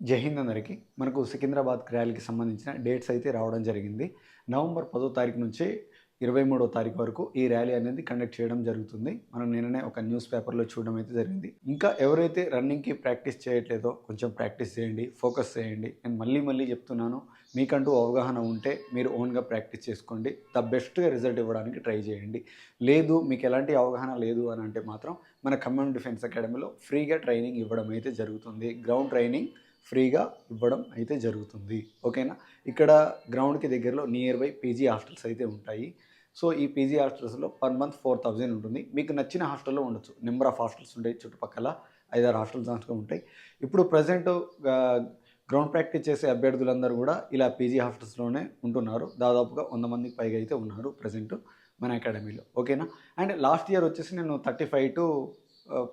జై హింద్ అందరికీ. మనకు సికింద్రాబాద్ ర్యాలీకి సంబంధించిన డేట్స్ అయితే రావడం జరిగింది. నవంబర్ పదో తారీఖు నుంచి ఇరవై మూడో తారీఖు వరకు ఈ ర్యాలీ అనేది కండక్ట్ చేయడం జరుగుతుంది. మనం నిన్ననే ఒక న్యూస్ పేపర్లో చూడడం అయితే జరిగింది. ఇంకా ఎవరైతే రన్నింగ్కి ప్రాక్టీస్ చేయట్లేదో కొంచెం ప్రాక్టీస్ చేయండి ఫోకస్ చేయండి. నేను మళ్ళీ మళ్ళీ చెప్తున్నాను మీకంటూ అవగాహన ఉంటే మీరు ఓన్గా ప్రాక్టీస్ చేసుకోండి. ద బెస్ట్గా రిజల్ట్ ఇవ్వడానికి ట్రై చేయండి. లేదు మీకు ఎలాంటి అవగాహన లేదు అని అంటే మాత్రం మన కమ్యూనిటీ డిఫెన్స్ అకాడమీలో ఫ్రీగా ట్రైనింగ్ ఇవ్వడం అయితే జరుగుతుంది. గ్రౌండ్ ట్రైనింగ్ ఫ్రీగా ఇవ్వడం అయితే జరుగుతుంది. ఓకేనా? ఇక్కడ గ్రౌండ్కి దగ్గరలో నియర్ బై పీజీ హాస్టల్స్ అయితే ఉంటాయి. సో ఈ పీజీ హాస్టల్స్లో పర్ మంత్ ఫోర్ థౌజండ్ ఉంటుంది. మీకు నచ్చిన హాస్టల్లో ఉండొచ్చు. నెంబర్ ఆఫ్ హాస్టల్స్ ఉంటాయి చుట్టుపక్కల ఐదారు హాస్టల్స్ దాంట్లో ఉంటాయి. ఇప్పుడు ప్రజెంట్ గ్రౌండ్ ప్రాక్టీస్ చేసే అభ్యర్థులందరూ కూడా ఇలా పీజీ హాస్టల్స్లోనే ఉంటున్నారు. దాదాపుగా వంద మందికి పైగా అయితే ఉన్నారు ప్రజెంట్ మన అకాడమీలో. ఓకేనా? అండ్ లాస్ట్ ఇయర్ వచ్చేసి నేను థర్టీ ఫైవ్ టు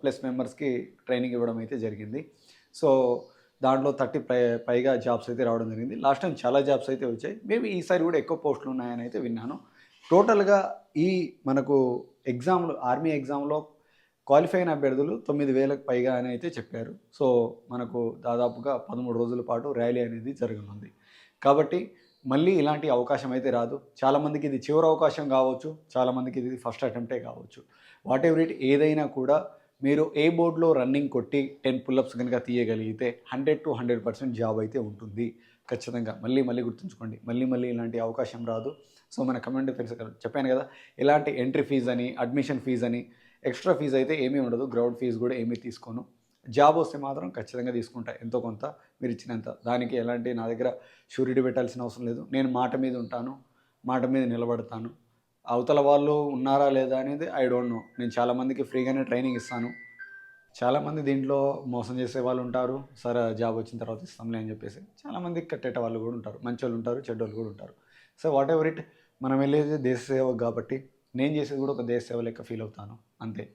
ప్లస్ మెంబర్స్కి ట్రైనింగ్ ఇవ్వడం అయితే జరిగింది. సో దాంట్లో థర్టీ పై పైగా జాబ్స్ అయితే రావడం జరిగింది. లాస్ట్ టైం చాలా జాబ్స్ అయితే వచ్చాయి. మేబీ ఈసారి కూడా ఎక్కువ పోస్టులు ఉన్నాయని అయితే విన్నాను. టోటల్గా ఈ మనకు ఎగ్జామ్లు ఆర్మీ ఎగ్జామ్లో క్వాలిఫై అయిన అభ్యర్థులు తొమ్మిది వేలకు పైగా అని అయితే చెప్పారు. సో మనకు దాదాపుగా పదమూడు రోజుల పాటు ర్యాలీ అనేది జరగనుంది. కాబట్టి మళ్ళీ ఇలాంటి అవకాశం అయితే రాదు. చాలామందికి ఇది చివరి అవకాశం కావచ్చు. చాలామందికి ఇది ఫస్ట్ అటెంప్టే కావచ్చు. వాట్ ఎవర్ ఇట్ ఏదైనా కూడా మీరు ఏ బోర్డులో రన్నింగ్ కొట్టి టెన్ పుల్అప్స్ కనుక తీయగలిగితే hundred to hundred percent job అయితే ఉంటుంది. ఖచ్చితంగా. మళ్ళీ మళ్ళీ గుర్తుంచుకోండి. మళ్ళీ మళ్ళీ ఇలాంటి అవకాశం రాదు. సో మన కమెంట్ తెలుసు చెప్పాను కదా ఇలాంటి ఎంట్రీ ఫీజ్ అని అడ్మిషన్ ఫీజ్ అని ఎక్స్ట్రా ఫీజు అయితే ఏమీ ఉండదు. గ్రౌండ్ ఫీజు కూడా ఏమీ తీసుకోను. జాబ్ వస్తే మాత్రం ఖచ్చితంగా తీసుకుంటా. ఎంతో కొంత మీరు ఇచ్చినంత. దానికి ఎలాంటి నా దగ్గర షూరిటీ పెట్టాల్సిన అవసరం లేదు. నేను మాట మీద ఉంటాను. మాట మీద నిలబడతాను. అవతల వాళ్ళు ఉన్నారా లేదా అనేది ఐ డోంట్ నో నేను చాలామందికి ఫ్రీగానే ట్రైనింగ్ ఇస్తాను. చాలామంది దీంట్లో మోసం చేసే వాళ్ళు ఉంటారు. సరే జాబ్ వచ్చిన తర్వాత ఇస్తాంలే అని చెప్పేసి చాలామంది కట్టేట వాళ్ళు కూడా ఉంటారు. మంచి వాళ్ళు ఉంటారు చెడ్డోళ్ళు కూడా ఉంటారు. సో వాట్ ఎవర్ ఇట్ మనం వెళ్ళేది దేశ సేవ కాబట్టి నేను చేసేది కూడా ఒక దేశ సేవ లెక్క ఫీల్ అవుతాను. అంతే.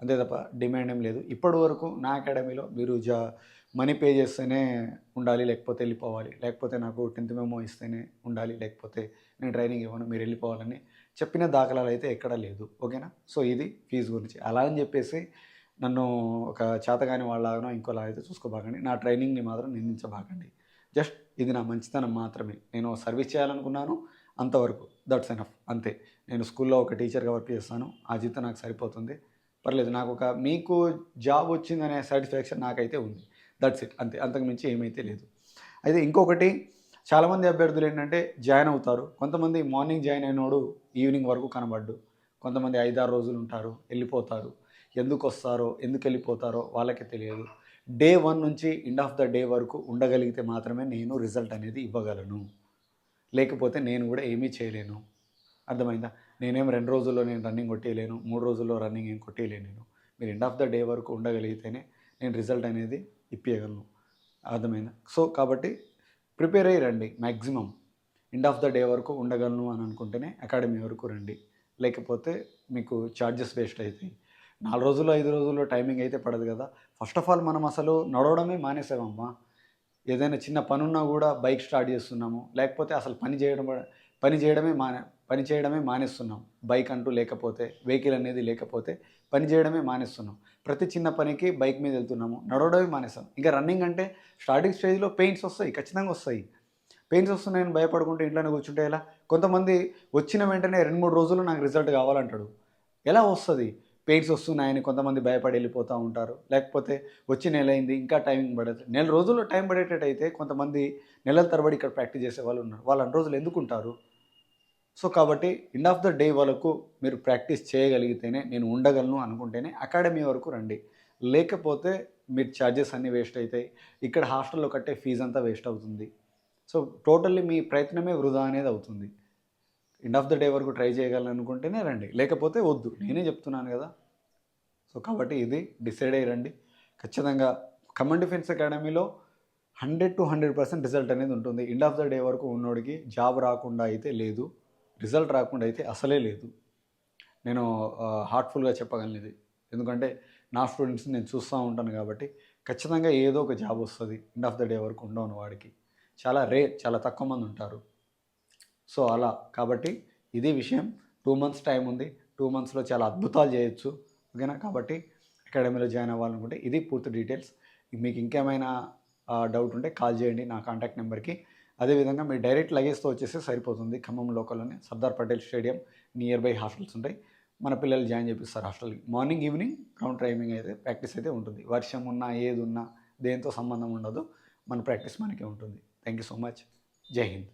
అంతే తప్ప డిమాండ్ ఏం లేదు. ఇప్పటి వరకు నా అకాడమీలో మీరు జా మనీ పే చేస్తేనే ఉండాలి లేకపోతే వెళ్ళిపోవాలి. లేకపోతే నాకు టెన్త్ మెమో ఇస్తేనే ఉండాలి లేకపోతే నేను ట్రైనింగ్ ఇవ్వను మీరు వెళ్ళిపోవాలని చెప్పిన దాఖలాలు అయితే ఎక్కడా లేదు. ఓకేనా? సో ఇది ఫీజు గురించి. అలా అని చెప్పేసి నన్ను ఒక చేతగాని వాళ్ళగానో ఇంకోలా అయితే చూసుకోబాకండి. నా ట్రైనింగ్ని మాత్రం నిందించబాకండి. జస్ట్ ఇది నా మంచితనం మాత్రమే. నేను సర్వీస్ చేయాలనుకున్నాను అంతవరకు. దట్స్ ఎనఫ్ అంతే. నేను స్కూల్లో ఒక టీచర్గా వర్క్ చేస్తాను. ఆ జీతం నాకు సరిపోతుంది. పర్లేదు. నాకు ఒక మీకు జాబ్ వచ్చిందనే సాటిస్ఫాక్షన్ నాకైతే ఉంది. దట్స్ ఇట్ అంతే. అంతకుమించి ఏమైతే లేదు. అయితే ఇంకొకటి చాలామంది అభ్యర్థులు ఏంటంటే జాయిన్ అవుతారు. కొంతమంది మార్నింగ్ జాయిన్ అయినోడు ఈవినింగ్ వరకు కనబడ్డు. కొంతమంది ఐదారు రోజులు ఉంటారు వెళ్ళిపోతారు. ఎందుకు వస్తారో ఎందుకు వెళ్ళిపోతారో వాళ్ళకి తెలియదు. డే వన్ నుంచి ఎండ్ ఆఫ్ ద డే వరకు ఉండగలిగితే మాత్రమే నేను రిజల్ట్ అనేది ఇవ్వగలను. లేకపోతే నేను కూడా ఏమీ చేయలేను. అర్థమైందా? నేనేం రెండు రోజుల్లో నేను రన్నింగ్ కొట్టేయలేను మూడు రోజుల్లో రన్నింగ్ ఏం కొట్టేయలేను నేను. మీరు ఎండ్ ఆఫ్ ద డే వరకు ఉండగలిగితేనే నేను రిజల్ట్ అనేది ఇప్పించగలను అర్థమైందా? సో కాబట్టి ప్రిపేర్ అయ్యి రండి maximum end of the day వరకు ఉండగలను అని అనుకుంటేనే అకాడమీ వరకు రండి. లేకపోతే మీకు ఛార్జెస్ వేస్ట్ అవుతాయి నాలుగు రోజులు ఐదు రోజుల్లో టైమింగ్ అయితే పడదు కదా. ఫస్ట్ ఆఫ్ ఆల్ మనం అసలు నడవడమే మానేసామమ్మా. ఏదైనా చిన్న పనున్నా కూడా బైక్ స్టార్ట్ చేస్తున్నాము. లేకపోతే అసలు పని చేయడం పని చేయడమే మానే పని చేయడమే మానేస్తున్నాం. బైక్ అంటూ లేకపోతే వెహికల్ అనేది లేకపోతే పని చేయడమే మానేస్తున్నాం. ప్రతి చిన్న పనికి బైక్ మీద వెళ్తున్నాము. నడవడమే మానేస్తాం. ఇంకా రన్నింగ్ అంటే స్టార్టింగ్ స్టేజ్లో పెయిన్స్ వస్తాయి ఖచ్చితంగా వస్తాయి. పెయిన్స్ వస్తున్నాయని భయపడుకుంటే ఇంట్లోనే కూర్చుంటే ఎలా? కొంతమంది వచ్చిన వెంటనే రెండు మూడు రోజులు నాకు రిజల్ట్ కావాలంటాడు. ఎలా వస్తుంది? పెయిన్స్ వస్తున్నాయని కొంతమంది భయపడి వెళ్ళిపోతూ ఉంటారు. లేకపోతే వచ్చి నెల అయింది ఇంకా టైమింగ్ పడదు. నెల రోజుల్లో టైం పడేటట్టు అయితే కొంతమంది నెలల తరబడి ఇక్కడ ప్రాక్టీస్ చేసే వాళ్ళు ఉన్నారు. వాళ్ళు అన్ని రోజులు ఎందుకు ఉంటారు? సో కాబట్టి ఎండ్ ఆఫ్ ద డే వరకు మీరు ప్రాక్టీస్ చేయగలిగితేనే నేను ఉండగలను అనుకుంటేనే అకాడమీ వరకు రండి. లేకపోతే మీరు ఛార్జెస్ అన్నీ వేస్ట్ అవుతాయి ఇక్కడ హాస్టల్లో కట్టే ఫీజు అంతా వేస్ట్ అవుతుంది. సో టోటల్లీ మీ ప్రయత్నమే వృధా అనేది అవుతుంది. ఎండ్ ఆఫ్ ద డే వరకు ట్రై చేయగలనుకుంటేనే రండి. లేకపోతే వద్దు. నేనే చెప్తున్నాను కదా. సో కాబట్టి ఇది డిసైడ్ అయ్యి రండి. ఖచ్చితంగా కమన్ డిఫెన్స్ అకాడమీలో hundred to hundred percent result అనేది ఉంటుంది. ఎండ్ ఆఫ్ ద డే వరకు ఉన్నోడికి జాబ్ రాకుండా అయితే లేదు. రిజల్ట్ రాకుండా అయితే అసలే లేదు. నేను హార్ట్ఫుల్గా చెప్పగలను ఇది ఎందుకంటే నా స్టూడెంట్స్ని నేను చూస్తూ ఉంటాను కాబట్టి ఖచ్చితంగా ఏదో ఒక జాబ్ వస్తుంది. ఎండ్ ఆఫ్ ద డే వరకు ఉండవని వాడికి. చాలా రే చాలా తక్కువ మంది ఉంటారు. సో అలా. కాబట్టి ఇది విషయం. టూ మంత్స్ టైం ఉంది. టూ మంత్స్లో చాలా అద్భుతాలు చేయొచ్చు. ఓకేనా? కాబట్టి అకాడమీలో జాయిన్ అవ్వాలనుకుంటే ఇది పూర్తి డీటెయిల్స్ మీకు ఇంకేమైనా డౌట్ ఉంటే కాల్ చేయండి. నా కాంటాక్ట్ నెంబర్కి అదేవిధంగా మీరు డైరెక్ట్ లగేజ్తో వచ్చేస్తే సరిపోతుంది. Khammam లోకల్లోనే Sardar Patel stadium nearby hostels ఉంటాయి. మన పిల్లలు జాయిన్ చేపిస్తారు హాస్టల్కి. మార్నింగ్ ఈవినింగ్ గ్రౌండ్ ట్రైమింగ్ అయితే ప్రాక్టీస్ అయితే ఉంటుంది. వర్షం ఉన్నా ఏది ఉన్నా దేంతో సంబంధం ఉండదు. మన ప్రాక్టీస్ మనకే ఉంటుంది. Thank you so much. జై హింద్.